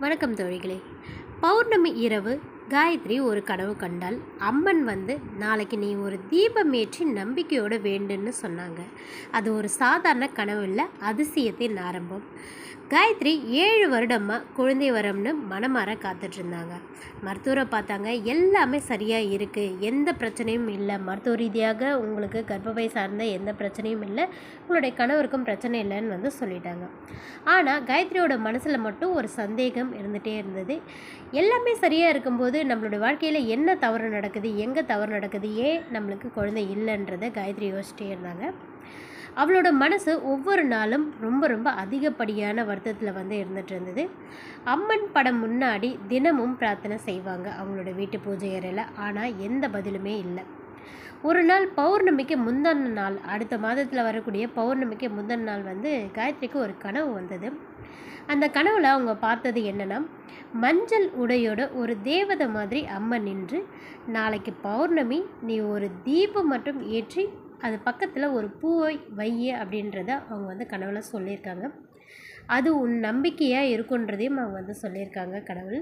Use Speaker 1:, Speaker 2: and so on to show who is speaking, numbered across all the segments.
Speaker 1: வணக்கம் தோழிகளே. பௌர்ணமி இரவு காயத்ரி ஒரு கனவு கண்டால் அம்மன் வந்து நாளைக்கு நீ ஒரு தீபம் ஏற்றி நம்பிக்கையோடு வேண்டுன்னு சொன்னாங்க. அது ஒரு சாதாரண கனவு இல்லை அதிசயத்தின் ஆரம்பம். காயத்ரி ஏழு வருடமாக குழந்தை வரம்னு மனமாற காத்துட்ருந்தாங்க மருத்துவரை பார்த்தாங்க எல்லாமே சரியாக இருக்குது எந்த பிரச்சனையும் இல்லை. மருத்துவ ரீதியாக உங்களுக்கு கர்ப்பப்பை சார்ந்த எந்த பிரச்சனையும் இல்லை உங்களுடைய கணவருக்கும் பிரச்சனை இல்லைன்னு வந்து சொல்லிட்டாங்க. ஆனால் காயத்ரியோட மனசில் மட்டும் ஒரு சந்தேகம் இருந்துகிட்டே இருந்தது. எல்லாமே சரியாக இருக்கும்போது நம்மளுடைய வாழ்க்கையில் என்ன தவறு நடக்குது எங்கே தவறு நடக்குது ஏன் நம்மளுக்கு குழந்தை இல்லைன்றதை காயத்ரி யோசிச்சிட்டே இருந்தாங்க. அவளோட மனசு ஒவ்வொரு நாளும் ரொம்ப ரொம்ப அதிகப்படியான வருத்தத்தில் வந்து இருந்துட்டு இருந்தது. அம்மன் படம் முன்னாடி தினமும் பிரார்த்தனை செய்வாங்க அவங்களோட வீட்டு பூஜை அறையில். ஆனால் எந்த பதிலுமே இல்லை. ஒரு நாள் பௌர்ணமிக்கு முந்தின நாள் அடுத்த மாதத்தில் வரக்கூடிய பௌர்ணமிக்கு முந்தின நாள் வந்து காயத்ரிக்கு ஒரு கனவு வந்தது. அந்த கனவில் அவங்க பார்த்தது என்னென்னா மஞ்சள் உடையோட ஒரு தேவதை மாதிரி அம்மன் நின்று நாளைக்கு பௌர்ணமி நீ ஒரு தீபம் மட்டும் ஏற்றி அது பக்கத்தில் ஒரு பூவை வைய அப்படின்றத அவங்க வந்து கனவுல சொல்லியிருக்காங்க. அது உன் நம்பிக்கையாக இருக்குன்றதையும் அவங்க வந்து சொல்லியிருக்காங்க கடவுள்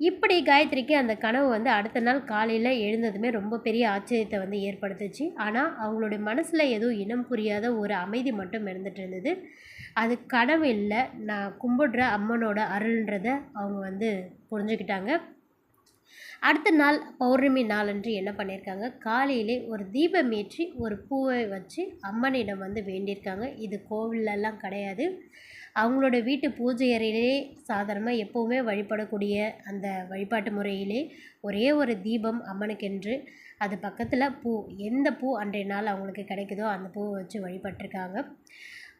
Speaker 1: இப்படி காயத்ரிக்கு அந்த கனவு வந்து அடுத்த நாள் காலையில் எழுந்ததுமே ரொம்ப பெரிய ஆச்சரியத்தை வந்து ஏற்படுத்துச்சு. ஆனால் அவங்களுடைய மனசில் எதுவும் இனம் புரியாத ஒரு அமைதி மட்டும் இருந்துகிட்டு இருந்தது. அது கனவு இல்லை. நான் கும்பிடுற அம்மனோட அருள்ன்றதை அவங்க வந்து புரிஞ்சுக்கிட்டாங்க. அடுத்த நாள் பௌர்ணமி நாளன்று என்ன பண்ணியிருக்காங்க காலையிலே ஒரு தீபம் ஏற்றி ஒரு பூவை வச்சு அம்மனிடம் வந்து வேண்டியிருக்காங்க. இது கோவிலெல்லாம் கிடையாது. அவங்களோட வீட்டு பூஜை அறையிலே சாதாரணமாக எப்போவுமே வழிபடக்கூடிய அந்த வழிபாட்டு முறையிலே ஒரே ஒரு தீபம் அம்மனுக்கென்று. அது பக்கத்தில் பூ எந்த பூ அன்றைய நாள் அவங்களுக்கு கிடைக்குதோ அந்த பூவை வச்சு வழிபட்டிருக்காங்க.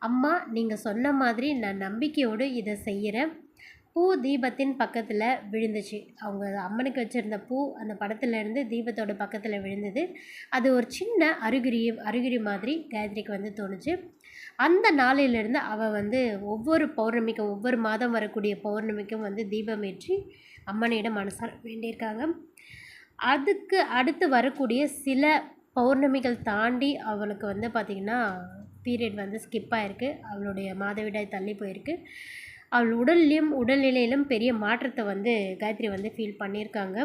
Speaker 1: அம்மா நீங்கள் சொன்ன மாதிரி நான் நம்பிக்கையோடு இதை செய்கிறேன் பூ தீபத்தின் பக்கத்தில் விழுந்துச்சு. அவங்க அம்மனுக்கு வச்சுருந்த பூ அந்த படத்துலேருந்து தீபத்தோட பக்கத்தில் விழுந்தது. அது ஒரு சின்ன அருகிரி அறிகுறி மாதிரி காயத்ரிக்கு வந்து தோணுச்சு. அந்த நாளிலிருந்து அவள் வந்து ஒவ்வொரு பௌர்ணமிக்கும் ஒவ்வொரு மாதம் வரக்கூடிய பௌர்ணமிக்கும் வந்து தீபம் ஏற்றி அம்மனிடம் மனசார வேண்டியிருக்காங்க. அதுக்கு அடுத்து வரக்கூடிய சில பௌர்ணமிகள் தாண்டி அவளுக்கு வந்து பார்த்திங்கன்னா பீரியட் வந்து ஸ்கிப் ஆகிருக்கு அவளுடைய மாதவிடாய் தள்ளி போயிருக்கு. அவள் உடல்லையும் உடல்நிலையிலும் பெரிய மாற்றத்தை வந்து காயத்ரி வந்து ஃபீல் பண்ணியிருக்காங்க.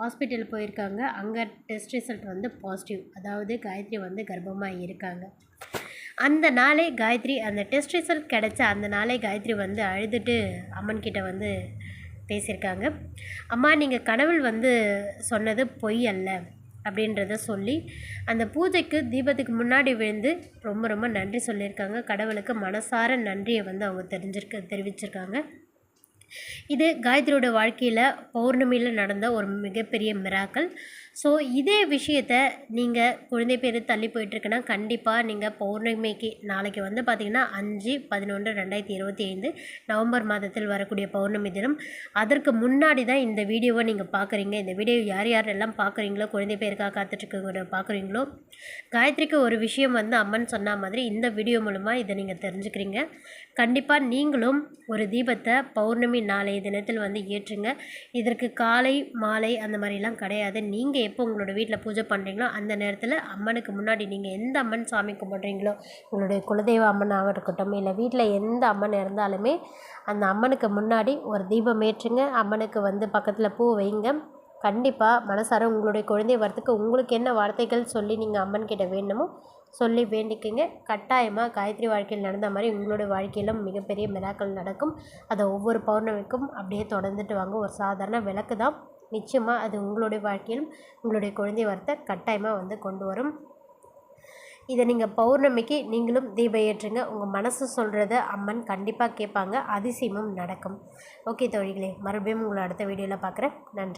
Speaker 1: ஹாஸ்பிட்டல் போயிருக்காங்க. அங்கே டெஸ்ட் ரிசல்ட் வந்து பாசிட்டிவ் அதாவது காயத்ரி வந்து கர்ப்பமாக இருக்காங்க. அந்த நாளே காயத்ரி அந்த டெஸ்ட் ரிசல்ட் கிடச்ச அந்த நாளே காயத்ரி வந்து அழுதுட்டு அம்மன்கிட்ட வந்து பேசியிருக்காங்க. அம்மா நீங்கள் கனவில் வந்து சொன்னது பொய் அல்ல. அப்படின்றத சொல்லி அந்த பூஜைக்கு தீபத்துக்கு முன்னாடி விழுந்து ரொம்ப ரொம்ப நன்றி சொல்லியிருக்காங்க. கடவுளுக்கு மனசார நன்றியை வந்து அவங்க தெரிஞ்சிருக்க தெரிவிச்சிருக்காங்க. இது காயத்ரியோட வாழ்க்கையில் பௌர்ணமியில் நடந்த ஒரு மிகப்பெரிய மிராக்கள் ஸோ இதே விஷயத்த நீங்கள் குழந்தை பேர் தள்ளி போயிட்டுருக்குன்னா கண்டிப்பாக நீங்கள் பௌர்ணமிக்கு நாளைக்கு வந்து பார்த்திங்கன்னா அஞ்சு பதினொன்று ரெண்டாயிரத்தி இருபத்தி ஐந்து நவம்பர் மாதத்தில் வரக்கூடிய பௌர்ணமி தினம். அதற்கு முன்னாடி தான் இந்த வீடியோவை நீங்கள் பார்க்குறீங்க இந்த வீடியோ யார் யாரெல்லாம் பார்க்குறீங்களோ குழந்தை பேருக்காக காத்துட்ருக்க பார்க்குறீங்களோ காயத்ரிக்கு ஒரு விஷயம் வந்து அம்மன் சொன்ன மாதிரி இந்த வீடியோ மூலமாக இதை நீங்கள் தெரிஞ்சுக்கிறீங்க. கண்டிப்பாக நீங்களும் ஒரு தீபத்தை பௌர்ணமி நாளைய தினத்தில் வந்து ஏற்றுங்க. இதற்கு காலை மாலை அந்த மாதிரிலாம் கிடையாது. நீங்கள் எப்போ உங்களோட வீட்டில் பூஜை பண்ணுறீங்களோ அந்த நேரத்தில் அம்மனுக்கு முன்னாடி நீங்கள் எந்த அம்மன் சாமி கும்பிட்றீங்களோ உங்களுடைய குலதெய்வ அம்மனாக இருக்கட்டும் இல்லை வீட்டில் எந்த அம்மன் இருந்தாலுமே அந்த அம்மனுக்கு முன்னாடி ஒரு தீபம் ஏற்றுங்க. அம்மனுக்கு வந்து பக்கத்தில் பூ வைங்க. கண்டிப்பாக மனசார உங்களுடைய குழந்தை வரத்துக்கு உங்களுக்கு என்ன வார்த்தைகள் சொல்லி நீங்கள் அம்மன் கிட்ட வேணுமோ சொல்லி வேண்டிக்கிங்க. கட்டாயமாக காயத்ரி வாழ்க்கையில் நடந்த மாதிரி உங்களுடைய வாழ்க்கையிலும் மிகப்பெரிய மிராக்கள் நடக்கும். அதை ஒவ்வொரு பௌர்ணமிக்கும் அப்படியே தொடர்ந்துட்டு வாங்க. ஒரு சாதாரண விளக்கு தான். நிச்சயமாக அது உங்களுடைய வாழ்க்கையிலும் உங்களுடைய குழந்தை வரத்தை கட்டாயமாக வந்து கொண்டு வரும். இதை நீங்கள் பௌர்ணமிக்கு நீங்களும் தீபம் ஏற்றுங்க. உங்கள் மனசு சொல்கிறத அம்மன் கண்டிப்பாக கேட்பாங்க. அதிசயமும் நடக்கும். ஓகே தோழிகளே மறுபடியும் உங்களை அடுத்த வீடியோவில் பார்க்குறேன் நன்றி.